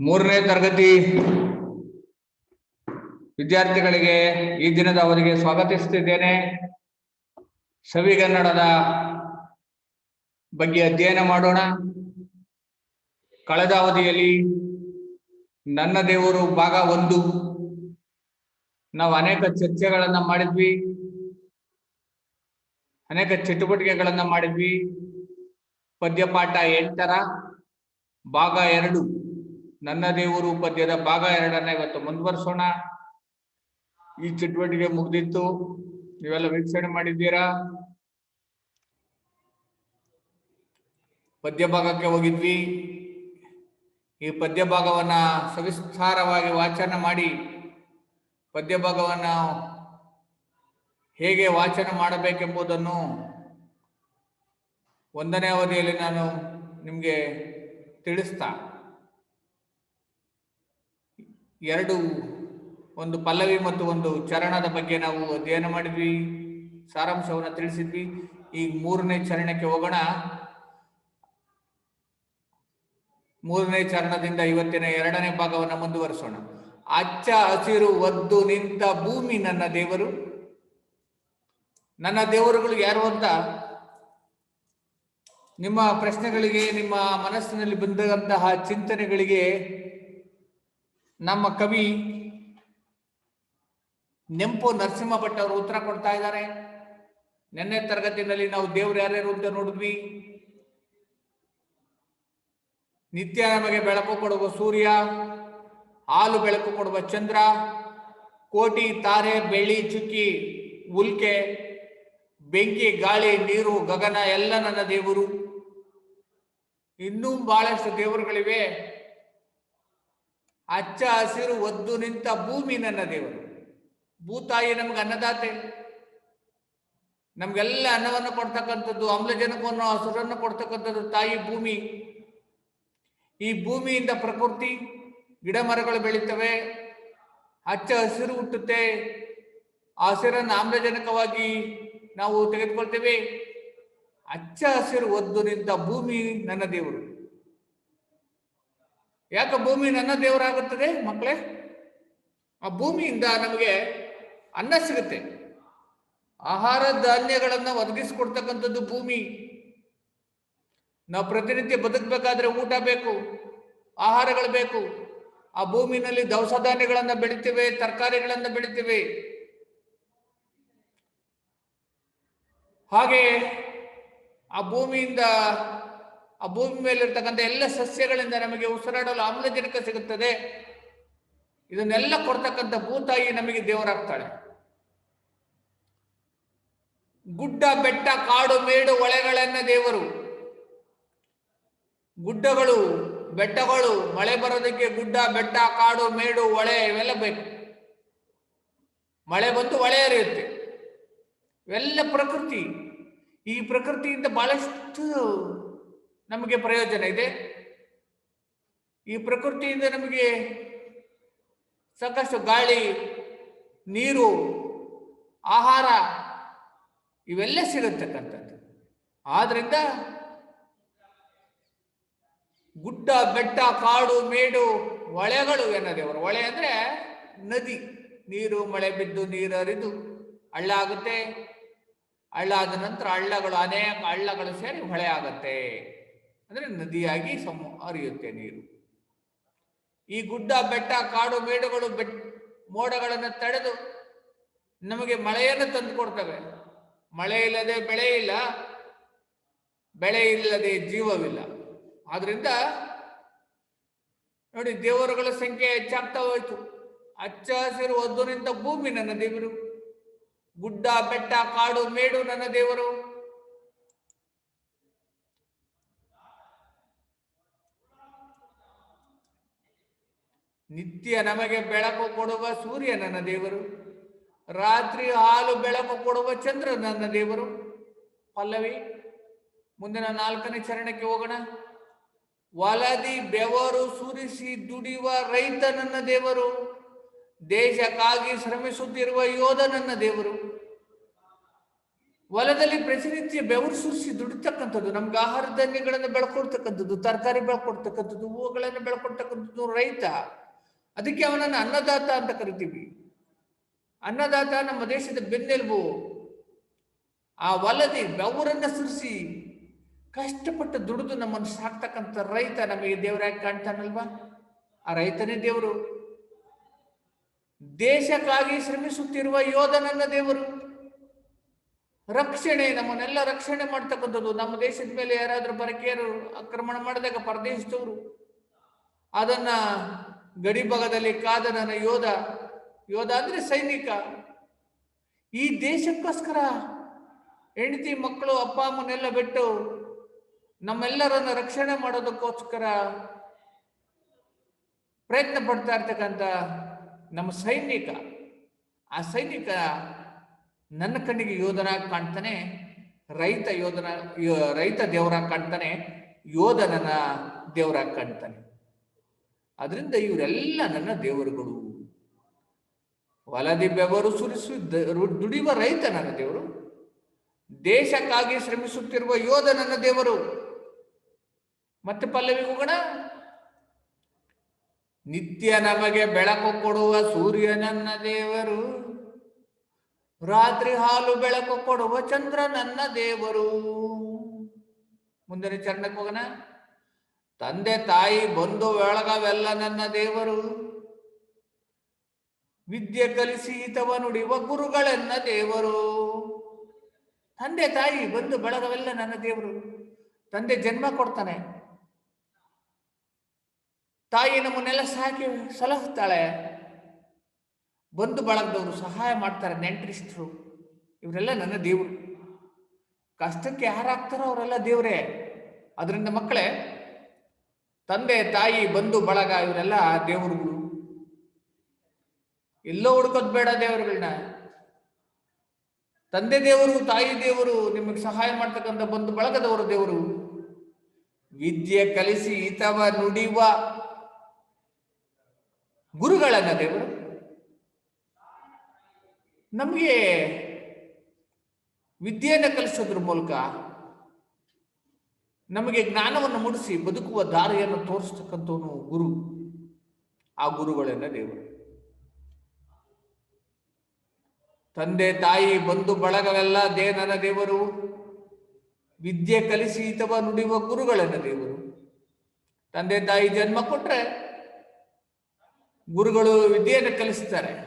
ಮೂರನೇ ತರಗತಿ ವಿದ್ಯಾರ್ಥಿಗಳಿಗೆ ಈ ದಿನದ ಅವರಿಗೆ ಸ್ವಾಗತಿಸುತ್ತಿದ್ದೇನೆ. ಸವಿಗನ್ನಡದ ಬಗ್ಗೆ ಅಧ್ಯಯನ ಮಾಡೋಣ. ಕಳೆದ ಅವಧಿಯಲ್ಲಿ ನನ್ನ ದೇವರು ಭಾಗ ಒಂದು. ನಾವು ಅನೇಕ ಚರ್ಚೆಗಳನ್ನ ಮಾಡಿದ್ವಿ. ಅನೇಕ ಚಟುವಟಿಕೆಗಳನ್ನ ಮಾಡಿದ್ವಿ. ಪದ್ಯಪಾಠ ಎಂಟರ, ಭಾಗ ಎರಡು. ನನ್ನ ದೇವರು ಪದ್ಯದ ಭಾಗ ಎರಡನ್ನ ಇವತ್ತು ಮುಂದುವರಿಸೋಣ. ಈ ಚಟುವಟಿಕೆ ಮುಗ್ದಿತ್ತು. ನೀವೆಲ್ಲ ವೀಕ್ಷಣೆ ಮಾಡಿದ್ದೀರಾ? ಪದ್ಯ ಭಾಗಕ್ಕೆ ಹೋಗಿದ್ವಿ. ಈ ಪದ್ಯ ಭಾಗವನ್ನ ಸವಿಸ್ತಾರವಾಗಿ ವಾಚನ ಮಾಡಿ, ಪದ್ಯ ಭಾಗವನ್ನ ಹೇಗೆ ವಾಚನ ಮಾಡಬೇಕೆಂಬುದನ್ನು ಒಂದನೇ ಅವಧಿಯಲ್ಲಿ ನಾನು ನಿಮಗೆ ತಿಳಿಸ್ತಾ ಎರಡು, ಒಂದು ಪಲ್ಲವಿ ಮತ್ತು ಒಂದು ಚರಣದ ಬಗ್ಗೆ ನಾವು ಅಧ್ಯಯನ ಮಾಡಿದ್ವಿ, ಸಾರಾಂಶವನ್ನು ತಿಳಿಸಿದ್ವಿ. ಈಗ ಮೂರನೇ ಚರಣಕ್ಕೆ ಹೋಗೋಣ. ಮೂರನೇ ಚರಣದಿಂದ ಇವತ್ತಿನ ಎರಡನೇ ಭಾಗವನ್ನು ಮುಂದುವರಿಸೋಣ. ಅಚ್ಚ ಹಸಿರು ಒದ್ದು ನಿಂತ ಭೂಮಿ ನನ್ನ ದೇವರು. ನನ್ನ ದೇವರುಗಳು ಯಾರು ಅಂತ? ನಿಮ್ಮ ಪ್ರಶ್ನೆಗಳಿಗೆ, ನಿಮ್ಮ ಮನಸ್ಸಿನಲ್ಲಿ ಬಂದಂತಹ ಚಿಂತನೆಗಳಿಗೆ ನಮ್ಮ ಕವಿ ನೆಂಪು ನರಸಿಂಹ ಭಟ್ ಅವರು ಉತ್ತರ ಕೊಡ್ತಾ ಇದ್ದಾರೆ. ನಿನ್ನೆ ತರಗತಿನಲ್ಲಿ ನಾವು ದೇವ್ರು ಯಾರ್ಯಾರು ಅಂತ ನೋಡಿದ್ವಿ. ನಿತ್ಯ ನಮಗೆ ಬೆಳಕು ಕೊಡುವ ಸೂರ್ಯ, ಹಾಲು ಬೆಳಕು ಕೊಡುವ ಚಂದ್ರ, ಕೋಟಿ ತಾರೆ, ಬೆಳ್ಳಿ, ಚುಕ್ಕಿ, ಉಲ್ಕೆ, ಬೆಂಕಿ, ಗಾಳಿ, ನೀರು, ಗಗನ ಎಲ್ಲ ನನ್ನ ದೇವರು. ಇನ್ನೂ ಬಹಳಷ್ಟು ದೇವರುಗಳಿವೆ. ಹಚ್ಚ ಹಸಿರು ಒದ್ದು ನಿಂತ ಭೂಮಿ ನನ್ನ ದೇವರು. ಭೂತಾಯಿ ನಮ್ಗೆ ಅನ್ನದಾತೆ. ನಮ್ಗೆಲ್ಲ ಅನ್ನವನ್ನು ಕೊಡ್ತಕ್ಕಂಥದ್ದು ಆಮ್ಲಜನಕವನ್ನು ಹಸುರನ್ನು ಕೊಡ್ತಕ್ಕಂಥದ್ದು ತಾಯಿ ಭೂಮಿ. ಈ ಭೂಮಿಯಿಂದ ಪ್ರಕೃತಿ ಗಿಡ ಮರಗಳು ಬೆಳೀತವೆ. ಹಚ್ಚ ಹಸಿರು ಹುಟ್ಟುತ್ತೆ. ಆ ಹಸಿರನ್ನು ಆಮ್ಲಜನಕವಾಗಿ ನಾವು ತೆಗೆದುಕೊಳ್ತೇವೆ. ಹಚ್ಚ ಹಸಿರು ಒದ್ದು ನಿಂತ ಭೂಮಿ ನನ್ನ ದೇವರು. ಯಾಕೆ ಭೂಮಿ ನನ್ನ ದೇವರಾಗುತ್ತದೆ ಮಕ್ಕಳೇ? ಆ ಭೂಮಿಯಿಂದ ನಮಗೆ ಅನ್ನ ಸಿಗುತ್ತೆ. ಆಹಾರ ಧಾನ್ಯಗಳನ್ನು ಒದಗಿಸಿಕೊಡ್ತಕ್ಕಂಥದ್ದು ಭೂಮಿ. ನಾವು ಪ್ರತಿನಿತ್ಯ ಬದುಕಬೇಕಾದ್ರೆ ಊಟ ಬೇಕು, ಆಹಾರಗಳು ಬೇಕು. ಆ ಭೂಮಿನಲ್ಲಿ ದವಸ ಧಾನ್ಯಗಳನ್ನು ಬೆಳಿತೇವೆ, ತರಕಾರಿಗಳನ್ನು ಬೆಳಿತೇವೆ. ಹಾಗೆ ಆ ಭೂಮಿಯಿಂದ ಆ ಭೂಮಿ ಮೇಲಿರ್ತಕ್ಕಂಥ ಎಲ್ಲ ಸಸ್ಯಗಳಿಂದ ನಮಗೆ ಉಸಿರಾಡಲು ಆಮ್ಲಜನಕ ಸಿಗುತ್ತದೆ. ಇದನ್ನೆಲ್ಲ ಕೊಡ್ತಕ್ಕಂಥ ಭೂತಾಯಿ ನಮಗೆ ದೇವರಾಗ್ತಾಳೆ. ಗುಡ್ಡ, ಬೆಟ್ಟ, ಕಾಡು, ಮೇಡು ಒಳೆಗಳನ್ನ ದೇವರು. ಗುಡ್ಡಗಳು, ಬೆಟ್ಟಗಳು, ಮಳೆ ಬರೋದಕ್ಕೆ ಗುಡ್ಡ, ಬೆಟ್ಟ, ಕಾಡು, ಮೇಡು ಒಳೆ ಇವೆಲ್ಲ ಬೇಕು. ಮಳೆ ಬಂದು ಒಳೆ ಹರಿಯುತ್ತೆ. ಇವೆಲ್ಲ ಪ್ರಕೃತಿ. ಈ ಪ್ರಕೃತಿಯಿಂದ ಬಹಳಷ್ಟು ನಮಗೆ ಪ್ರಯೋಜನ ಇದೆ. ಈ ಪ್ರಕೃತಿಯಿಂದ ನಮಗೆ ಸಾಕಷ್ಟು ಗಾಳಿ, ನೀರು, ಆಹಾರ ಇವೆಲ್ಲ ಸಿಗತಕ್ಕಂಥದ್ದು. ಆದ್ರಿಂದ ಗುಡ್ಡ, ಬೆಟ್ಟ, ಕಾಡು, ಮೇಡು, ಹೊಳೆಗಳು ಎನ್ನದೇವರು ಹೊಳೆ ಅಂದ್ರೆ ನದಿ. ನೀರು, ಮಳೆ ಬಿದ್ದು ನೀರು ಹರಿದು ಹಳ್ಳ ಆಗುತ್ತೆ ಹಳ್ಳ ಆದ ನಂತರ ಹಳ್ಳಗಳು, ಅನೇಕ ಹಳ್ಳಗಳು ಸೇರಿ ಹೊಳೆ ಆಗುತ್ತೆ. ಅಂದ್ರೆ ನದಿಯಾಗಿ ಸಮ ಹರಿಯುತ್ತೆ ನೀರು. ಈ ಗುಡ್ಡ, ಬೆಟ್ಟ, ಕಾಡು, ಮೇಡುಗಳು, ಬೆಟ್ ಮೋಡಗಳನ್ನು ತಡೆದು ನಮಗೆ ಮಳೆಯನ್ನು ತಂದು ಕೊಡ್ತವೆ. ಮಳೆ ಇಲ್ಲದೆ ಬೆಳೆ ಇಲ್ಲ, ಬೆಳೆ ಇಲ್ಲದೆ ಜೀವವಿಲ್ಲ. ಆದ್ರಿಂದ ನೋಡಿ ದೇವರುಗಳ ಸಂಖ್ಯೆ ಹೆಚ್ಚಾಗ್ತಾ ಹೋಯ್ತು. ಹಚ್ಚ ಹಸಿರು ಒದ್ದು ನಿಂತ ಭೂಮಿ ನನ್ನ ದೇವರು. ಗುಡ್ಡ, ಬೆಟ್ಟ, ಕಾಡು, ಮೇಡು ನನ್ನ ದೇವರು. ನಿತ್ಯ ನಮಗೆ ಬೆಳಕು ಕೊಡುವ ಸೂರ್ಯ ನನ್ನ ದೇವರು. ರಾತ್ರಿ ಹಾಲು ಬೆಳಕು ಕೊಡುವ ಚಂದ್ರ ನನ್ನ ದೇವರು. ಪಲ್ಲವಿ, ಮುಂದಿನ ನಾಲ್ಕನೇ ಚರಣಕ್ಕೆ ಹೋಗೋಣ. ವಲದಿ ಬೆವರು ಸುರಿಸಿ ದುಡಿಯುವ ರೈತ ನನ್ನ ದೇವರು. ದೇಶಕ್ಕಾಗಿ ಶ್ರಮಿಸುತ್ತಿರುವ ಯೋಧ ನನ್ನ ದೇವರು. ಹೊಲದಲ್ಲಿ ಪ್ರತಿನಿತ್ಯ ಬೆವರು ಸುರಿಸಿ ದುಡಿತಕ್ಕಂಥದ್ದು, ನಮ್ಗೆ ಆಹಾರ ಧಾನ್ಯಗಳನ್ನು ಬೆಳ್ಕೊಡ್ತಕ್ಕಂಥದ್ದು, ತರಕಾರಿ ಬೆಳ್ಕೊಡ್ತಕ್ಕಂಥದ್ದು, ಹೂವುಗಳನ್ನು ಬೆಳ್ಕೊಡ್ತಕ್ಕಂಥದ್ದು ರೈತ. ಅದಕ್ಕೆ ಅವನನ್ನು ಅನ್ನದಾತ ಅಂತ ಕರಿತೀವಿ. ಅನ್ನದಾತ ನಮ್ಮ ದೇಶದ ಬೆನ್ನೆಲುಬು. ಆ ವಲದಿ ಬೆವರನ್ನ ಸುರಿಸಿ ಕಷ್ಟಪಟ್ಟು ದುಡಿದು ನಮ್ಮನ್ನು ಸಾಕ್ತಕ್ಕಂಥ ರೈತ ನಮಗೆ ದೇವರಾಗಿ ಕಾಣ್ತಾನಲ್ವಾ? ಆ ರೈತನೇ ದೇವರು. ದೇಶಕ್ಕಾಗಿ ಶ್ರಮಿಸುತ್ತಿರುವ ಯೋಧನನ್ನ ದೇವರು. ರಕ್ಷಣೆ, ನಮ್ಮನ್ನೆಲ್ಲ ರಕ್ಷಣೆ ಮಾಡ್ತಕ್ಕಂಥದ್ದು ನಮ್ಮ ದೇಶದ ಮೇಲೆ ಯಾರಾದರೂ ಪರಕೀಯರು ಆಕ್ರಮಣ ಮಾಡಿದಾಗ ಪರದೇಶದವರು. ಅದನ್ನ ಗಡಿ ಭಾಗದಲ್ಲಿ ಕಾದ ನನ್ನ ಯೋಧ ಯೋಧ ಅಂದ್ರೆ ಸೈನಿಕ. ಈ ದೇಶಕ್ಕೋಸ್ಕರ ಹೆಂಡತಿ ಮಕ್ಕಳು ಅಪ್ಪ ಅಮ್ಮನೆಲ್ಲ ಬಿಟ್ಟು ನಮ್ಮೆಲ್ಲರನ್ನ ರಕ್ಷಣೆ ಮಾಡೋದಕ್ಕೋಸ್ಕರ ಪ್ರಯತ್ನ ಪಡ್ತಾ ಇರ್ತಕ್ಕಂಥ ನಮ್ಮ ಸೈನಿಕ. ಆ ಸೈನಿಕ ನನ್ನ ಕಣ್ಣಿಗೆ ಯೋಧನಾಗಿ ಕಾಣ್ತಾನೆ, ರೈತ ಯೋಧನ ರೈತ ದೇವರಾಗಿ ಕಾಣ್ತಾನೆ, ಯೋಧನನ ದೇವರಾಗಿ ಕಾಣ್ತಾನೆ. ಅದರಿಂದ ಇವರೆಲ್ಲ ನನ್ನ ದೇವರುಗಳು. ಹೊಲದಿ ಬೆವರು ಸುರಿಸಿ ದುಡಿಯುವ ರೈತ ನನ್ನ ದೇವರು. ದೇಶಕ್ಕಾಗಿ ಶ್ರಮಿಸುತ್ತಿರುವ ಯೋಧ ನನ್ನ ದೇವರು. ಮತ್ತೆ ಪಲ್ಲವಿ ಹೋಗೋಣ ನಿತ್ಯ ನಮಗೆ ಬೆಳಕು ಕೊಡುವ ಸೂರ್ಯ ನನ್ನ ದೇವರು. ರಾತ್ರಿ ಹಾಲು ಬೆಳಕು ಕೊಡುವ ಚಂದ್ರ ನನ್ನ ದೇವರು. ಮುಂದಿನ ಚರಣಕ್ಕೆ ಹೋಗೋಣ. ತಂದೆ ತಾಯಿ ಬಂಧು ಬೆಳಗವೆಲ್ಲ ನನ್ನ ದೇವರು. ವಿದ್ಯೆ ಕಲಿಸಿ ಹಿತವ ನುಡಿಯುವ ಗುರುಗಳೆನ್ನ ದೇವರು. ತಂದೆ ತಾಯಿ ಬಂಧು ಬಳಗವೆಲ್ಲ ನನ್ನ ದೇವರು. ತಂದೆ ಜನ್ಮ ಕೊಡ್ತಾನೆ. ತಾಯಿ ನಮ್ಮನ್ನೆಲ್ಲ ಸಾಕಿ ಸಲಹುತ್ತಾಳೆ. ಬಂಧು ಬಳಗದವರು ಸಹಾಯ ಮಾಡ್ತಾರೆ ನೆಂಟ್ರಿಸ್ಟ್ರು. ಇವರೆಲ್ಲ ನನ್ನ ದೇವರು. ಕಷ್ಟಕ್ಕೆ ಯಾರಾಗ್ತಾರೋ ಅವರೆಲ್ಲ ದೇವರೇ. ಅದರಿಂದ ಮಕ್ಕಳೇ ತಂದೆ, ತಾಯಿ, ಬಂಧು, ಬಳಗ ಇವರೆಲ್ಲ ದೇವರುಗಳು ಎಲ್ಲೋ ಹುಡ್ಕೋದ್ ಬೇಡ ದೇವರುಗಳನ್ನ ತಂದೆ ದೇವರು, ತಾಯಿ ದೇವರು, ನಿಮಗೆ ಸಹಾಯ ಮಾಡ್ತಕ್ಕಂಥ ಬಂಧು, ಬಳಗದವರು ದೇವರು. ವಿದ್ಯೆ ಕಲಿಸಿ ಇತವ ನುಡಿವ ಗುರುಗಳನ್ನ ದೇವರು. ನಮಗೆ ವಿದ್ಯೆಯನ್ನು ಕಲಿಸೋದ್ರ ಮೂಲಕ ನಮಗೆ ಜ್ಞಾನವನ್ನು ಮೂಡಿಸಿ ಬದುಕುವ ದಾರಿಯನ್ನು ತೋರಿಸ್ತಕ್ಕಂಥವನು ಗುರು. ಆ ಗುರುಗಳೆಲ್ಲ ದೇವರು. ತಂದೆ, ತಾಯಿ, ಬಂಧು ಬಳಗವೆಲ್ಲ ದೇನನ ದೇವರು. ವಿದ್ಯೆ ಕಲಿಸಿ ತವ ನುಡಿಯುವ ಗುರುಗಳನ್ನ ದೇವರು. ತಂದೆ, ತಾಯಿ ಜನ್ಮ ಕೊಟ್ರೆ ಗುರುಗಳು ವಿದ್ಯೆಯನ್ನು ಕಲಿಸ್ತಾರೆ.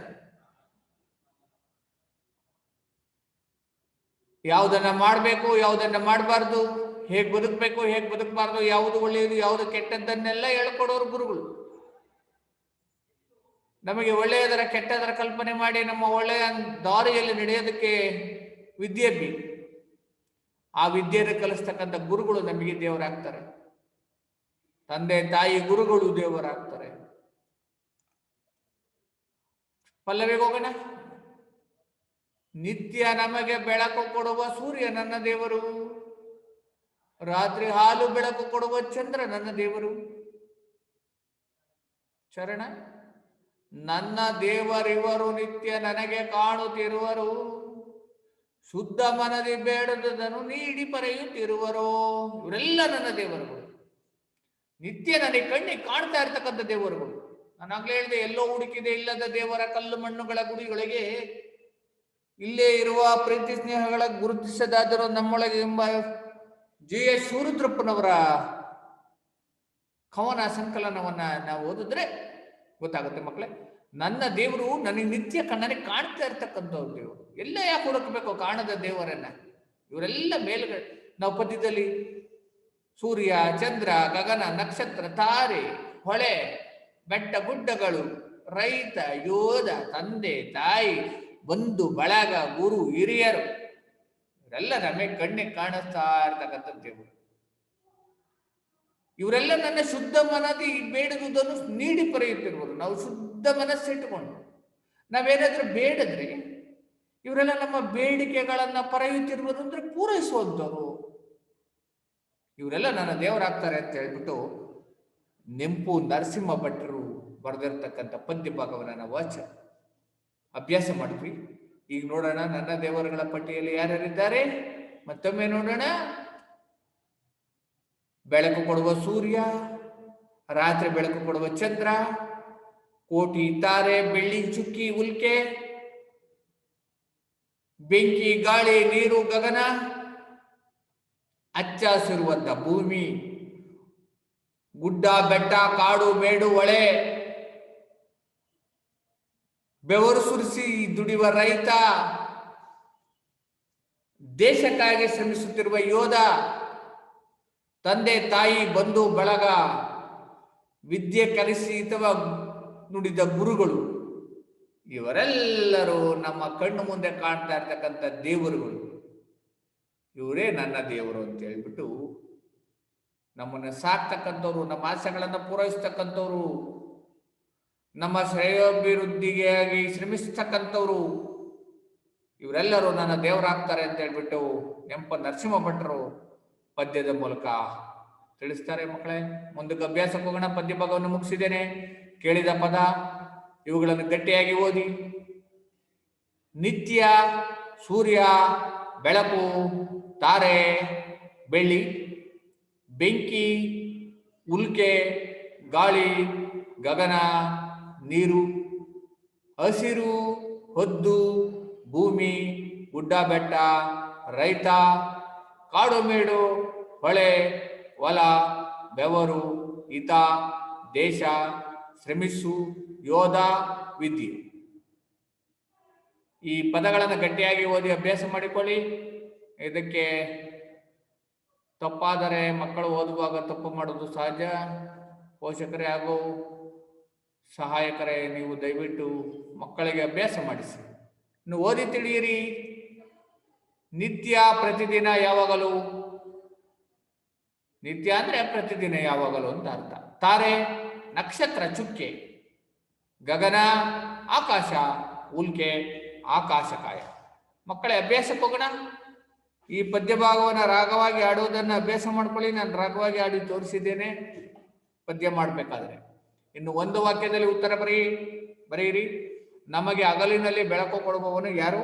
ಯಾವುದನ್ನ ಮಾಡಬೇಕು, ಯಾವುದನ್ನ ಮಾಡಬಾರ್ದು ಹೇಗ್ ಬದುಕಬೇಕು, ಹೇಗೆ ಬದುಕಬಾರ್ದು, ಯಾವುದು ಒಳ್ಳೆಯದು, ಯಾವುದು ಕೆಟ್ಟದ್ದನ್ನೆಲ್ಲ ಹೇಳ್ಕೊಡೋರು ಗುರುಗಳು. ನಮಗೆ ಒಳ್ಳೆಯದರ ಕೆಟ್ಟದರ ಕಲ್ಪನೆ ಮಾಡಿ ನಮ್ಮ ಒಳ್ಳೆಯ ದಾರಿಯಲ್ಲಿ ನಡೆಯೋದಕ್ಕೆ ವಿದ್ಯೆ ಬೇಕು. ಆ ವಿದ್ಯೆಯನ್ನು ಕಲಿಸ್ತಕ್ಕಂಥ ಗುರುಗಳು ನಮಗೆ ದೇವರಾಗ್ತಾರೆ. ತಂದೆ, ತಾಯಿ, ಗುರುಗಳು ದೇವರಾಗ್ತಾರೆ. ಪಲ್ಲವಿಗೆ ಹೋಗೋಣ. ನಿತ್ಯ ನಮಗೆ ಬೆಳಕು ಕೊಡುವ ಸೂರ್ಯ ನನ್ನ ದೇವರು. ರಾತ್ರಿ ಹಾಲು ಬೆಳಕು ಕೊಡುವ ಚಂದ್ರ ನನ್ನ ದೇವರು. ಚರಣ ನನ್ನ ದೇವರಿವರು ನಿತ್ಯ ನನಗೆ ಕಾಣುತ್ತಿರುವರು. ಶುದ್ಧ ಮನದಿ ಬೇಡದನ್ನು ನೀಡಿ ಪರೆಯುತ್ತಿರುವರೋ ಇವರೆಲ್ಲ ನನ್ನ ದೇವರುಗಳು. ನಿತ್ಯ ನನಗೆ ಕಣ್ಣಿಗೆ ಕಾಣ್ತಾ ಇರ್ತಕ್ಕಂಥ ದೇವರುಗಳು. ನಾನು ಆಗ್ಲೇ ಹೇಳಿದೆ, ಎಲ್ಲೋ ಹುಡುಕಿದೆ ಇಲ್ಲದ ದೇವರ ಕಲ್ಲು ಮಣ್ಣುಗಳ ಗುಡಿಗಳಿಗೆ ಇಲ್ಲೇ ಇರುವ ಪ್ರೀತಿ ಸ್ನೇಹಗಳ ಗುರುತಿಸದಾದರೂ ನಮ್ಮೊಳಗೆ ಎಂಬ ಜಿ ಎಸ್ ಸೂರುದ್ರಪ್ಪನವರ ಕವನ ಸಂಕಲನವನ್ನ ನಾವು ಓದಿದ್ರೆ ಗೊತ್ತಾಗುತ್ತೆ ಮಕ್ಕಳೇ. ನನ್ನ ದೇವರು ನನಗೆ ನಿತ್ಯ ಕಣ್ಣನೆ ಕಾಣ್ತಾ ಇರ್ತಕ್ಕಂಥವ್ರು ದೇವರು. ಎಲ್ಲ ಯಾಕೆ ಹುಡುಕಬೇಕು ಕಾಣದ ದೇವರನ್ನ? ಇವರೆಲ್ಲ ಮೇಲ್ಗಡೆ, ನಾವು ಪದ್ಯದಲ್ಲಿ ಸೂರ್ಯ, ಚಂದ್ರ, ಗಗನ, ನಕ್ಷತ್ರ, ತಾರೆ, ಹೊಳೆ, ಬೆಟ್ಟ, ಗುಡ್ಡಗಳು, ರೈತ, ಯೋಧ, ತಂದೆ, ತಾಯಿ, ಬಂಧು, ಬಳಗ, ಗುರು, ಹಿರಿಯರು. ಇವರೆಲ್ಲ ನಮಗೆ ಕಣ್ಣಿಗೆ ಕಾಣಿಸ್ತಾ ಇರ್ತಕ್ಕಂಥ ದೇವರು. ಇವರೆಲ್ಲ ನನ್ನ ಶುದ್ಧ ಮನದಿ ಬೇಡದುದನ್ನು ನೀಡಿ ಪರೆಯುತ್ತಿರುವರು ನಾವು ಶುದ್ಧ ಮನಸ್ಸಿಟ್ಟುಕೊಂಡು ನಾವೇನಾದ್ರೂ ಬೇಡದ್ರೆ ಇವರೆಲ್ಲ ನಮ್ಮ ಬೇಡಿಕೆಗಳನ್ನ ಪರೆಯುತ್ತಿರುವರು ಅಂದ್ರೆ ಪೂರೈಸುವಂಥವ್ರು. ಇವರೆಲ್ಲ ನನ್ನ ದೇವರಾಗ್ತಾರೆ ಅಂತ ಹೇಳ್ಬಿಟ್ಟು ನೆಂಪು ನರಸಿಂಹ ಭಟ್ರು ಬರೆದಿರ್ತಕ್ಕಂಥ ಪದ್ಯ ಭಾಗವನ್ನ ನಾವು ಅಭ್ಯಾಸ ಮಾಡಿದ್ವಿ. ಈಗ ನೋಡೋಣ ನನ್ನ ದೇವರುಗಳ ಪಟ್ಟಿಯಲ್ಲಿ ಯಾರ್ಯಾರಿದ್ದಾರೆ? ಮತ್ತೊಮ್ಮೆ ನೋಡೋಣ. ಬೆಳಕು ಕೊಡುವ ಸೂರ್ಯ, ರಾತ್ರಿ ಬೆಳಕು ಕೊಡುವ ಚಂದ್ರ, ಕೋಟಿ ತಾರೆ, ಬೆಳ್ಳಿ, ಚುಕ್ಕಿ, ಉಲ್ಕೆ, ಬೆಂಕಿ, ಗಾಳಿ, ನೀರು, ಗಗನ ಹಚ್ಚ ಹಸಿರುವಂತ ಭೂಮಿ, ಗುಡ್ಡ, ಬೆಟ್ಟ, ಕಾಡು, ಮೇಡು ಹೊಳೆ ಬೆವರು ಸುರಿಸಿ ದುಡಿಯುವ ರೈತ, ದೇಶಕ್ಕಾಗಿ ಶ್ರಮಿಸುತ್ತಿರುವ ಯೋಧ, ತಂದೆ ತಾಯಿ ಬಂಧು ಬಳಗ, ವಿದ್ಯೆ ಕಲಿಸಿ ಅಥವಾ ನುಡಿದ ಗುರುಗಳು, ಇವರೆಲ್ಲರೂ ನಮ್ಮ ಕಣ್ಣು ಮುಂದೆ ಕಾಣ್ತಾ ಇರ್ತಕ್ಕಂಥ ದೇವರುಗಳು. ಇವರೇ ನನ್ನ ದೇವರು ಅಂತ ಹೇಳ್ಬಿಟ್ಟು ನಮ್ಮನ್ನು ಸಾಕ್ತಕ್ಕಂಥವ್ರು, ನಮ್ಮ ಆಸೆಗಳನ್ನು ಪೂರೈಸ್ತಕ್ಕಂಥವ್ರು ನಮ್ಮ ಶ್ರೇಯೋಭಿವೃದ್ಧಿಗಾಗಿ ಶ್ರಮಿಸ್ತಕ್ಕಂಥವ್ರು ಇವರೆಲ್ಲರೂ ನನ್ನ ದೇವರಾಗ್ತಾರೆ ಅಂತ ಹೇಳ್ಬಿಟ್ಟು ನೆಂಪ ನರಸಿಂಹ ಭಟ್ರು ಪದ್ಯದ ಮೂಲಕ ತಿಳಿಸ್ತಾರೆ ಮಕ್ಕಳೇ. ಮುಂದಕ್ಕೆ ಅಭ್ಯಾಸಕ್ಕೆ ಹೋಗೋಣ, ಪದ್ಯ ಭಾಗವನ್ನು ಮುಗಿಸಿದ್ದೇನೆ. ಕೇಳಿದ ಪದ, ಇವುಗಳನ್ನು ಗಟ್ಟಿಯಾಗಿ ಓದಿ. ನಿತ್ಯ ಸೂರ್ಯ, ಬೆಳಕು, ತಾರೆ, ಬೆಳ್ಳಿ, ಬೆಂಕಿ, ಉಲ್ಕೆ, ಗಾಳಿ, ಗಗನ ನೀರು, ಹಸಿರು, ಹೊದ್ದು, ಭೂಮಿ, ಗುಡ್ಡ ಬೆಟ್ಟ, ರೈತ, ಕಾಡು ಮೇಡು, ಹೊಳೆ, ಹೊಲ, ಬೆವರು, ಹಿತ, ದೇಶ, ಶ್ರಮಿಸು, ಯೋಧ, ವಿದ್ಯೆ. ಈ ಪದಗಳನ್ನು ಗಟ್ಟಿಯಾಗಿ ಓದಿ ಅಭ್ಯಾಸ ಮಾಡಿಕೊಳ್ಳಿ. ಇದಕ್ಕೆ ತಪ್ಪಾದರೆ ಮಕ್ಕಳು ಓದುವಾಗ ತಪ್ಪು ಮಾಡೋದು ಸಹಜ, ಪೋಷಕರೇ ಹಾಗೂ ಸಹಾಯಕರೇ, ನೀವು ದಯವಿಟ್ಟು ಮಕ್ಕಳಿಗೆ ಅಭ್ಯಾಸ ಮಾಡಿಸಿ. ಇನ್ನು ಓದಿ ತಿಳಿಯಿರಿ ನಿತ್ಯ, ಪ್ರತಿದಿನ ಯಾವಾಗಲೂ. ನಿತ್ಯ ಅಂದ್ರೆ ಪ್ರತಿದಿನ ಯಾವಾಗಲೂ ಅಂತ ಅರ್ಥ. ತಾರೆ, ನಕ್ಷತ್ರ, ಚುಕ್ಕೆ. ಗಗನ, ಆಕಾಶ, ಉಲ್ಕೆ, ಆಕಾಶಕಾಯ. ಮಕ್ಕಳೇ ಅಭ್ಯಾಸಕ್ಕೆ ಹೋಗೋಣ ಈ ಪದ್ಯಭಾಗವನ್ನು ರಾಗವಾಗಿ ಆಡುವುದನ್ನು ಅಭ್ಯಾಸ ಮಾಡ್ಕೊಳ್ಳಿ. ನಾನು ರಾಗವಾಗಿ ಆಡಿ ತೋರಿಸಿದ್ದೇನೆ. ಪದ್ಯ ಮಾಡಬೇಕಾದ್ರೆ. ಇನ್ನು ಒಂದು ವಾಕ್ಯದಲ್ಲಿ ಉತ್ತರ ಬರೀ ಬರೆಯಿರಿ ನಮಗೆ ಹಗಲಿನಲ್ಲಿ ಬೆಳಕು ಕೊಡುವವನು ಯಾರು?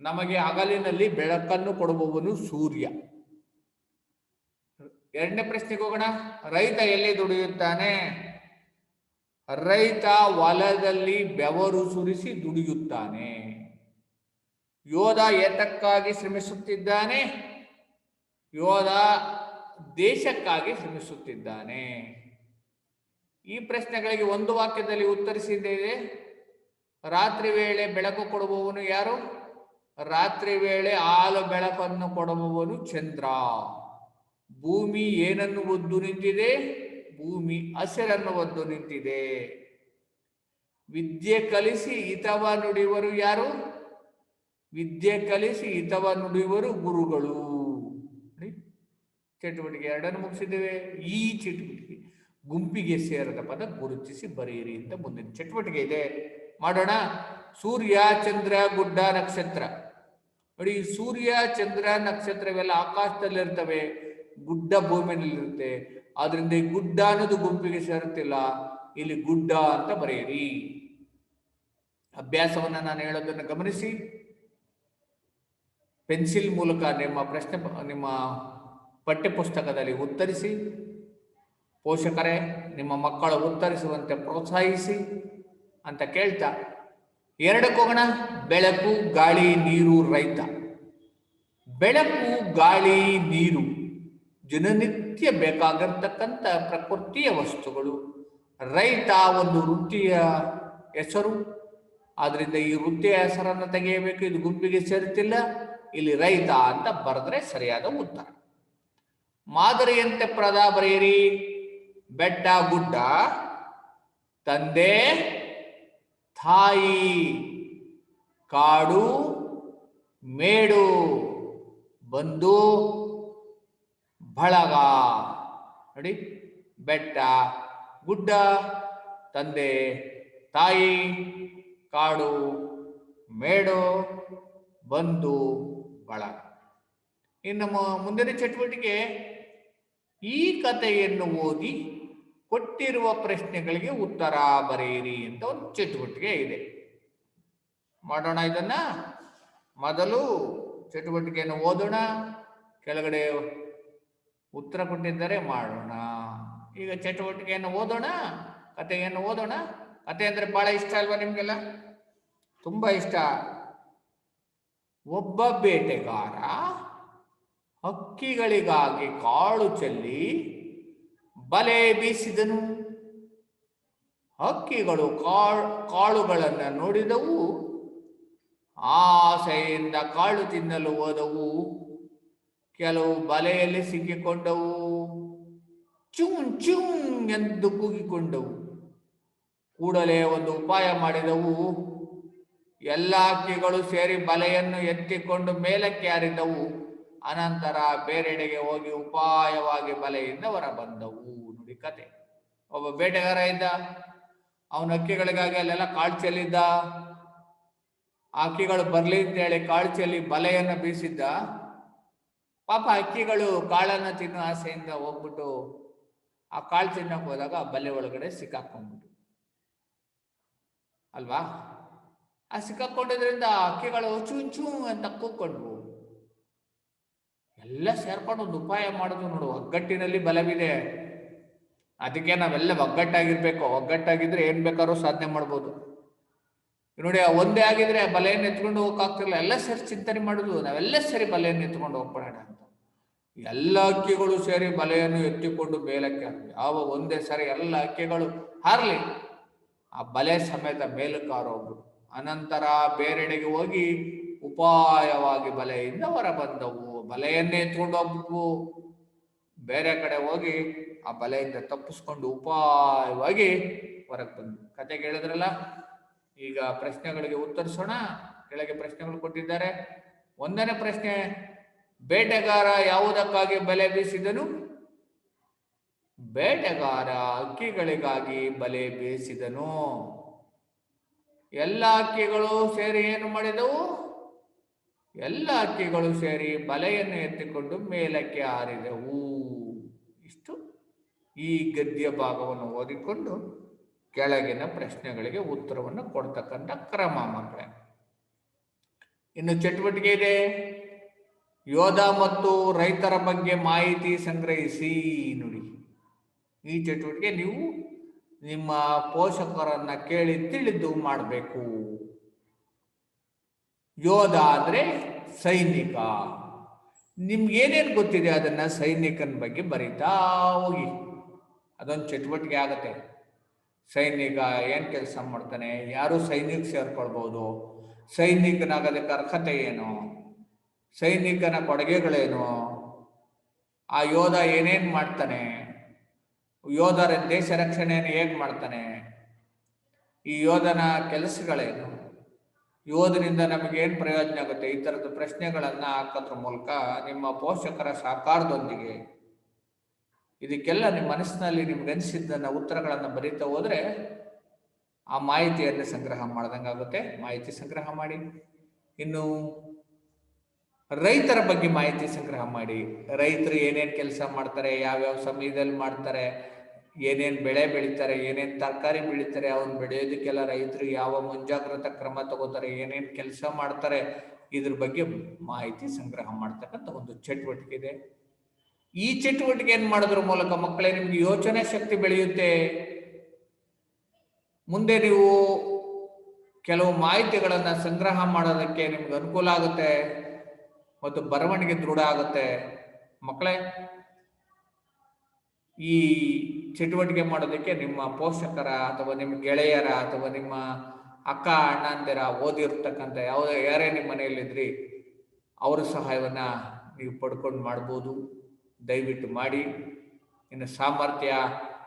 ನಮಗೆ ಹಗಲಿನಲ್ಲಿ ಬೆಳಕನ್ನು ಕೊಡುವವನು ಸೂರ್ಯ. ಎರಡನೇ ಪ್ರಶ್ನೆಗೆ ಹೋಗೋಣ. ರೈತ ಎಲ್ಲಿ ದುಡಿಯುತ್ತಾನೆ? ರೈತ ಹೊಲದಲ್ಲಿ ಬೆವರು ಸುರಿಸಿ ದುಡಿಯುತ್ತಾನೆ. ಯೋಧ ಏತಕ್ಕಾಗಿ ಶ್ರಮಿಸುತ್ತಿದ್ದಾನೆ? ಯೋಧ ದೇಶಕ್ಕಾಗಿ ಶ್ರಮಿಸುತ್ತಿದ್ದಾನೆ. ಈ ಪ್ರಶ್ನೆಗಳಿಗೆ ಒಂದು ವಾಕ್ಯದಲ್ಲಿ ಉತ್ತರಿಸಿದ್ದೇವೆ. ರಾತ್ರಿ ವೇಳೆ ಬೆಳಕು ಕೊಡುವವನು ಯಾರು? ರಾತ್ರಿ ವೇಳೆ ಹಾಲು ಬೆಳಕನ್ನು ಕೊಡುವವನು ಚಂದ್ರ. ಭೂಮಿ ಏನನ್ನು ಒದ್ದು ನಿಂತಿದೆ? ಭೂಮಿ ಹಸಿರನ್ನು ಒದ್ದು ನಿಂತಿದೆ. ವಿದ್ಯೆ ಕಲಿಸಿ ಹಿತವ ನುಡಿಯುವರು ಯಾರು? ವಿದ್ಯೆ ಕಲಿಸಿ ಹಿತವ ನುಡಿಯುವರು ಗುರುಗಳು. ಚಟುವಟಿಕೆ ಎರಡನ್ನು ಮುಗಿಸಿದ್ದೇವೆ. ಈ ಚಟುವಟಿಕೆ. ಗುಂಪಿಗೆ ಸೇರದ ಪದ ಗುರುತಿಸಿ ಬರೆಯಿರಿ ಅಂತ ಮುಂದಿನ ಚಟುವಟಿಕೆ ಇದೆ. ಮಾಡೋಣ. ಸೂರ್ಯ, ಚಂದ್ರ, ಗುಡ್ಡ, ನಕ್ಷತ್ರ. ನೋಡಿ, ಸೂರ್ಯ, ಚಂದ್ರ, ನಕ್ಷತ್ರ ಇವೆಲ್ಲ ಆಕಾಶದಲ್ಲಿ ಇರ್ತವೆ ಗುಡ್ಡ ಭೂಮಿಯಲ್ಲಿರುತ್ತೆ. ಆದ್ರಿಂದ ಈ ಗುಡ್ಡ ಅನ್ನೋದು ಗುಂಪಿಗೆ ಸೇರುತ್ತಿಲ್ಲ. ಇಲ್ಲಿ ಗುಡ್ಡ ಅಂತ ಬರೆಯಿರಿ. ಅಭ್ಯಾಸವನ್ನ ನಾನು ಹೇಳೋದನ್ನು ಗಮನಿಸಿ. ಪೆನ್ಸಿಲ್ ಮೂಲಕ ನಿಮ್ಮ ಪ್ರಶ್ನೆ, ನಿಮ್ಮ ಪಠ್ಯಪುಸ್ತಕದಲ್ಲಿ ಉತ್ತರಿಸಿ. ಪೋಷಕರೇ, ನಿಮ್ಮ ಮಕ್ಕಳು ಉತ್ತರಿಸುವಂತೆ ಪ್ರೋತ್ಸಾಹಿಸಿ ಅಂತ ಕೇಳ್ತಾ, ಎರಡಕ್ಕೆ ಕೋಣ ಬೆಳಕು, ಗಾಳಿ, ನೀರು, ರೈತ. ಬೆಳಕು, ಗಾಳಿ, ನೀರು ದಿನನಿತ್ಯ ಬೇಕಾಗಿರ್ತಕ್ಕಂಥ ಪ್ರಕೃತಿಯ ವಸ್ತುಗಳು. ರೈತ ಒಂದು ವೃತ್ತಿಯ ಹೆಸರು. ಆದ್ರಿಂದ ಈ ವೃತ್ತಿಯ ಹೆಸರನ್ನು ತೆಗೆಯಬೇಕು, ಇದು ಗುಂಪಿಗೆ ಸೇರುತ್ತಿಲ್ಲ ಇಲ್ಲಿ ರೈತ ಅಂತ ಬರೆದ್ರೆ ಸರಿಯಾದ ಉತ್ತರ. ಮಾದರಿಯಂತೆ ಪದ ಬರೆಯಿರಿ. ಬೆಟ್ಟ, ಗುಡ್ಡ, ತಂದೆ, ತಾಯಿ, ಕಾಡು, ಮೇಡು, ಬಂದು, ಬಳಗ. ನೋಡಿ, ಬೆಟ್ಟ, ಗುಡ್ಡ, ತಂದೆ, ತಾಯಿ, ಕಾಡು, ಮೇಡು, ಬಂದು, ಬಳಗ. ಇನ್ನು ಮುಂದಿನ ಚಟುವಟಿಕೆ ಈ ಕಥೆಯನ್ನು ಓದಿ ಕೊಟ್ಟಿರುವ ಪ್ರಶ್ನೆಗಳಿಗೆ ಉತ್ತರ ಬರೆಯಿರಿ ಅಂತ ಒಂದು ಚಟುವಟಿಕೆ ಇದೆ. ಮಾಡೋಣ ಇದನ್ನ. ಮೊದಲು ಚಟುವಟಿಕೆಯನ್ನು ಓದೋಣ. ಕೆಳಗಡೆ ಉತ್ತರ ಕೊಟ್ಟಿದ್ದರೆ, ಮಾಡೋಣ. ಈಗ ಚಟುವಟಿಕೆಯನ್ನು ಓದೋಣ, ಕಥೆಯನ್ನು ಓದೋಣ. ಕತೆ ಅಂದರೆ ಬಹಳ ಇಷ್ಟ ಅಲ್ವಾ ನಿಮಗೆಲ್ಲ? ತುಂಬಾ ಇಷ್ಟ. ಒಬ್ಬ ಬೇಟೆಗಾರ ಹಕ್ಕಿಗಳಿಗಾಗಿ ಕಾಳು ಚೆಲ್ಲಿ ಬಲೆ ಬೀಸಿದನು. ಹಕ್ಕಿಗಳು ಕಾಳು, ಕಾಳುಗಳನ್ನು ನೋಡಿದವು. ಆಸೆಯಿಂದ ಕಾಳು ತಿನ್ನಲು ಹೋದವು. ಕೆಲವು ಬಲೆಯಲ್ಲಿ ಸಿಕ್ಕಿಕೊಂಡವು. ಚುಂ ಚುಂ ಎಂದು ಕೂಗಿಕೊಂಡವು. ಕೂಡಲೇ ಒಂದು ಉಪಾಯ ಮಾಡಿದವು. ಎಲ್ಲ ಹಕ್ಕಿಗಳು ಸೇರಿ ಬಲೆಯನ್ನು ಎತ್ತಿಕೊಂಡು ಮೇಲಕ್ಕೆ ಹಾರಿದವು. ಅನಂತರ ಬೇರೆಡೆಗೆ ಹೋಗಿ ಉಪಾಯವಾಗಿ ಬಲೆಯಿಂದ ಹೊರ ನೋಡಿ ಕತೆ. ಒಬ್ಬ ಬೇಟೆಗಾರ ಇದ್ದ. ಅವನ ಹಕ್ಕಿಗಳಿಗಾಗಿ ಅಲ್ಲೆಲ್ಲ ಕಾಳ್ಚಿಯಲ್ಲಿದ್ದ ಹಕ್ಕಿಗಳು ಬರಲಿ ಅಂತ ಹೇಳಿ ಬಲೆಯನ್ನು ಬೀಸಿದ್ದ. ಪಾಪ ಹಕ್ಕಿಗಳು ಕಾಳನ್ನ ತಿನ್ನೋ ಆಸೆಯಿಂದ ಹೋಗ್ಬಿಟ್ಟು ಆ ಕಾಳು ತಿನ್ನಕ್ ಹೋದಾಗ ಆ ಬಲೆ ಒಳಗಡೆ ಸಿಕ್ಕಾಕೊಂಡ್ಬಿಟ್ಟು ಅಲ್ವಾ? ಆ ಸಿಕ್ಕಾಕೊಂಡಿದ್ರಿಂದ ಹಕ್ಕಿಗಳು ಚೂನ್ ಅಂತ ಕೂತ್ಕೊಂಡ್ವು. ಎಲ್ಲ ಸೇರ್ಕೊಂಡು ಒಂದು ಉಪಾಯ ಮಾಡೋದು ನೋಡು. ಒಗ್ಗಟ್ಟಿನಲ್ಲಿ ಬಲವಿದೆ. ಅದಕ್ಕೆ ನಾವೆಲ್ಲ ಒಗ್ಗಟ್ಟಾಗಿರ್ಬೇಕು. ಒಗ್ಗಟ್ಟಾಗಿದ್ರೆ ಏನ್ ಬೇಕಾದ್ರೂ ಸಾಧನೆ ಮಾಡ್ಬೋದು. ನೋಡಿ ಒಂದೇ ಆಗಿದ್ರೆ ಬಲೆಯನ್ನು ಎತ್ಕೊಂಡು ಹೋಗಕ್ಕಾಗ್ತಿರ್ಲಿಲ್ಲ ಎಲ್ಲ ಸೇರಿ ಚಿಂತನೆ ಮಾಡುದು, ನಾವೆಲ್ಲ ಸೇರಿ ಬಲೆಯನ್ನು ಎತ್ಕೊಂಡು ಹೋಗ್ಬಿಡೋಣ ಅಂತ. ಎಲ್ಲ ಅಕ್ಕಿಗಳು ಸೇರಿ ಬಲೆಯನ್ನು ಎತ್ತಿಕೊಂಡು ಮೇಲಕ್ಕೆ ಹಾಕ್ವಿ ಯಾವ ಒಂದೇ ಸರಿ ಎಲ್ಲ ಅಕ್ಕಿಗಳು ಹಾರಲಿ. ಆ ಬಲೆ ಸಮೇತ ಮೇಲಕ್ಕೆ ಹಾರೋಗ್ಬಿಟ್ಟು ಅನಂತರ ಬೇರೆಡೆಗೆ ಹೋಗಿ ಉಪಾಯವಾಗಿ ಬಲೆಯಿಂದ ಹೊರ ಬಂದವು ಬಲೆಯನ್ನೇ ಎತ್ಕೊಂಡು ಹೋಗ್ಬಿಟ್ವು. ಬೇರೆ ಕಡೆ ಹೋಗಿ ಆ ಬಲೆಯಿಂದ ತಪ್ಪಿಸ್ಕೊಂಡು ಉಪಾಯವಾಗಿ ಹೊರಗೆ ಬಂದ್ವಿ. ಕತೆ ಕೇಳಿದ್ರಲ್ಲ, ಈಗ ಪ್ರಶ್ನೆಗಳಿಗೆ ಉತ್ತರಿಸೋಣ. ಕೆಳಗೆ ಪ್ರಶ್ನೆಗಳು ಕೊಟ್ಟಿದ್ದಾರೆ. ಒಂದನೇ ಪ್ರಶ್ನೆ, ಬೇಟೆಗಾರ ಯಾವುದಕ್ಕಾಗಿ ಬಲೆ ಬೀಸಿದನು? ಬೇಟೆಗಾರ ಅಕ್ಕಿಗಳಿಗಾಗಿ ಬಲೆ ಬೀಸಿದನು. ಎಲ್ಲ ಅಕ್ಕಿಗಳು ಸೇರಿ ಏನು ಮಾಡಿದವು? ಎಲ್ಲ ಅಕ್ಕಿಗಳು ಸೇರಿ ಬಲೆಯನ್ನು ಎತ್ತಿಕೊಂಡು ಮೇಲಕ್ಕೆ ಹಾರಿದವು. ಈ ಗದ್ಯ ಭಾಗವನ್ನು ಓದಿಕೊಂಡು ಕೆಳಗಿನ ಪ್ರಶ್ನೆಗಳಿಗೆ ಉತ್ತರವನ್ನು ಕೊಡ್ತಕ್ಕಂಥ ಕ್ರಮ ಮಕ್ಕಳೇ ಇನ್ನು ಚಟುವಟಿಕೆ ಇದೆ. ಯೋಧ ಮತ್ತು ರೈತರ ಬಗ್ಗೆ ಮಾಹಿತಿ ಸಂಗ್ರಹಿಸಿ ನುಡಿ. ಈ ಚಟುವಟಿಕೆ ನೀವು ನಿಮ್ಮ ಪೋಷಕರನ್ನ ಕೇಳಿ ತಿಳಿದು ಮಾಡಬೇಕು. ಯೋಧ ಆದ್ರೆ ಸೈನಿಕ. ನಿಮ್ಗೆ ಏನೇನು ಗೊತ್ತಿದೆ ಅದನ್ನ ಸೈನಿಕನ ಬಗ್ಗೆ ಬರೀತಾ ಹೋಗಿ. ಅದೊಂದು ಚಟುವಟಿಕೆ ಆಗತ್ತೆ. ಸೈನಿಕ ಏನು ಕೆಲಸ ಮಾಡ್ತಾನೆ? ಯಾರು ಸೈನಿಕ ಸೇರ್ಕೊಳ್ಬಹುದು ಸೈನಿಕನಾಗೋದಕ್ಕೆ ಅರ್ಹತೆ ಏನು? ಸೈನಿಕನ ಕೊಡುಗೆಗಳೇನು? ಆ ಯೋಧ ಏನೇನು ಮಾಡ್ತಾನೆ? ಯೋಧರ ದೇಶ ರಕ್ಷಣೆಯನ್ನು ಹೇಗೆ ಮಾಡ್ತಾನೆ? ಈ ಯೋಧನ ಕೆಲಸಗಳೇನು? ಯೋಧನಿಂದ ನಮಗೆ ಏನ್ ಪ್ರಯೋಜನ ಆಗುತ್ತೆ? ಈ ಥರದ ಪ್ರಶ್ನೆಗಳನ್ನು ಹಾಕೋದ್ರ ಮೂಲಕ ನಿಮ್ಮ ಪೋಷಕರ ಸಹಕಾರದೊಂದಿಗೆ ಇದಕ್ಕೆಲ್ಲ ನಿಮ್ಮ ಮನಸ್ಸಿನಲ್ಲಿ ನಿಮ್ಗೆ ಅನಿಸಿದ್ದನ್ನ ಉತ್ತರಗಳನ್ನು ಬರೀತಾ ಹೋದ್ರೆ ಆ ಮಾಹಿತಿಯನ್ನು ಸಂಗ್ರಹ ಮಾಡ್ದಂಗಾಗುತ್ತೆ. ಮಾಹಿತಿ ಸಂಗ್ರಹ ಮಾಡಿ. ಇನ್ನು ರೈತರ ಬಗ್ಗೆ ಮಾಹಿತಿ ಸಂಗ್ರಹ ಮಾಡಿ. ರೈತರು ಏನೇನ್ ಕೆಲಸ ಮಾಡ್ತಾರೆ, ಯಾವ್ಯಾವ ಸಮಯದಲ್ಲಿ ಮಾಡ್ತಾರೆ, ಏನೇನ್ ಬೆಳೆ ಬೆಳಿತಾರೆ, ಏನೇನ್ ತರಕಾರಿ ಬೆಳಿತಾರೆ, ಅವ್ನು ಬೆಳೆಯೋದಕ್ಕೆಲ್ಲ ರೈತರು ಯಾವ ಮುಂಜಾಗ್ರತಾ ಕ್ರಮ ತಗೋತಾರೆ, ಏನೇನ್ ಕೆಲಸ ಮಾಡ್ತಾರೆ, ಇದ್ರ ಬಗ್ಗೆ ಮಾಹಿತಿ ಸಂಗ್ರಹ ಮಾಡ್ತಕ್ಕಂಥ ಒಂದು ಚಟುವಟಿಕೆ ಇದೆ. ಈ ಚಟುವಟಿಕೆ ಏನ್ ಮಾಡೋದ್ರ ಮೂಲಕ ಮಕ್ಕಳೇ, ನಿಮ್ಗೆ ಯೋಚನೆ ಶಕ್ತಿ ಬೆಳೆಯುತ್ತೆ. ಮುಂದೆ ನೀವು ಕೆಲವು ಮಾಹಿತಿಗಳನ್ನ ಸಂಗ್ರಹ ಮಾಡೋದಕ್ಕೆ ನಿಮ್ಗೆ ಅನುಕೂಲ ಆಗುತ್ತೆ ಮತ್ತು ಬರವಣಿಗೆ ದೃಢ ಆಗುತ್ತೆ. ಮಕ್ಕಳೇ, ಈ ಚಟುವಟಿಕೆ ಮಾಡೋದಕ್ಕೆ ನಿಮ್ಮ ಪೋಷಕರ ಅಥವಾ ನಿಮ್ಮ ಗೆಳೆಯರ ಅಥವಾ ನಿಮ್ಮ ಅಕ್ಕ, ಅಣ್ಣಂದಿರ ಓದಿರ್ತಕ್ಕಂಥ ಯಾವ ಯಾರೇ ನಿಮ್ಮ ಮನೆಯಲ್ಲಿದ್ರಿ, ಅವರ ಸಹಾಯವನ್ನ ನೀವು ಪಡ್ಕೊಂಡು ಮಾಡ್ಬೋದು. ದಯವಿಟ್ಟು ಮಾಡಿ. ಇನ್ನು ಸಾಮರ್ಥ್ಯ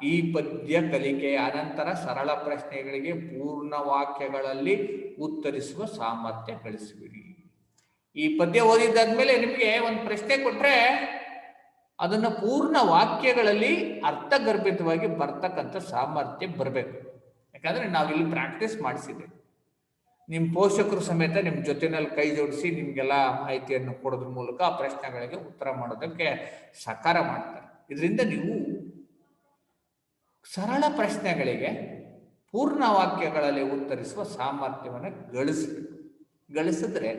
ಈ ಪದ್ಯ ಕಲಿಕೆ, ಅನಂತರ ಸರಳ ಪ್ರಶ್ನೆಗಳಿಗೆ ಪೂರ್ಣ ವಾಕ್ಯಗಳಲ್ಲಿ ಉತ್ತರಿಸುವ ಸಾಮರ್ಥ್ಯ ಗಳಿಸುವಿರಿ. ಈ ಪದ್ಯ ಓದಿದ್ದಾದ್ಮೇಲೆ ನಿಮಗೆ ಒಂದು ಪ್ರಶ್ನೆ ಕೊಟ್ರೆ ಅದನ್ನು ಪೂರ್ಣ ವಾಕ್ಯಗಳಲ್ಲಿ ಅರ್ಥಗರ್ಭಿತವಾಗಿ ಬರ್ತಕ್ಕಂಥ ಸಾಮರ್ಥ್ಯ ಬರಬೇಕು. ಯಾಕಂದ್ರೆ ನಾವಿಲ್ಲಿ ಪ್ರಾಕ್ಟೀಸ್ ಮಾಡಿಸಿದ್ದೇವೆ. ನಿಮ್ಮ ಪೋಷಕರು ಸಮೇತ ನಿಮ್ಮ ಜೊತೆನಲ್ಲಿ ಕೈ ಜೋಡಿಸಿ ನಿಮ್ಗೆಲ್ಲ ಮಾಹಿತಿಯನ್ನು ಕೊಡೋದ್ರ ಮೂಲಕ ಆ ಪ್ರಶ್ನೆಗಳಿಗೆ ಉತ್ತರ ಮಾಡೋದಕ್ಕೆ ಸಹಕಾರ ಮಾಡ್ತಾರೆ. ಇದರಿಂದ ನೀವು ಸರಳ ಪ್ರಶ್ನೆಗಳಿಗೆ ಪೂರ್ಣ ವಾಕ್ಯಗಳಲ್ಲಿ ಉತ್ತರಿಸುವ ಸಾಮರ್ಥ್ಯವನ್ನು ಗಳಿಸಬೇಕು. ಗಳಿಸಿದ್ರೆ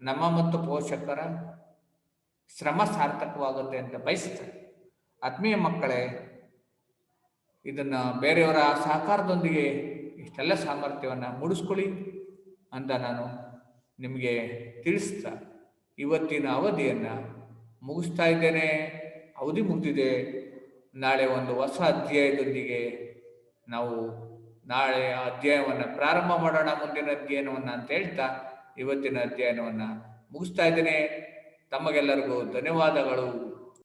ನಮ್ಮ ಮತ್ತು ಪೋಷಕರ ಶ್ರಮ ಸಾರ್ಥಕವಾಗುತ್ತೆ ಅಂತ ಬಯಸ್ತಾರೆ. ಆತ್ಮೀಯ ಮಕ್ಕಳೇ, ಇದನ್ನು ಬೇರೆಯವರ ಸಹಕಾರದೊಂದಿಗೆ ಇಷ್ಟೆಲ್ಲ ಸಾಮರ್ಥ್ಯವನ್ನು ಮೂಡಿಸ್ಕೊಳ್ಳಿ. ಅಂತ ನಾನು ನಿಮಗೆ ತಿಳಿಸ್ತಾ ಇವತ್ತಿನ ಅವಧಿಯನ್ನು ಮುಗಿಸ್ತಾ ಇದ್ದೇನೆ. ಅವಧಿ ಮುಗಿದಿದೆ. ನಾಳೆ ಒಂದು ಹೊಸ ಅಧ್ಯಾಯದೊಂದಿಗೆ ನಾವು ನಾಳೆ ಅಧ್ಯಾಯವನ್ನು ಪ್ರಾರಂಭ ಮಾಡೋಣ. ಮುಂದಿನ ಅಧ್ಯಯನವನ್ನು ಅಂತ ಹೇಳ್ತಾ ಇವತ್ತಿನ ಅಧ್ಯಯನವನ್ನು ಮುಗಿಸ್ತಾ ಇದ್ದೇನೆ. ತಮಗೆಲ್ಲರಿಗೂ ಧನ್ಯವಾದಗಳು.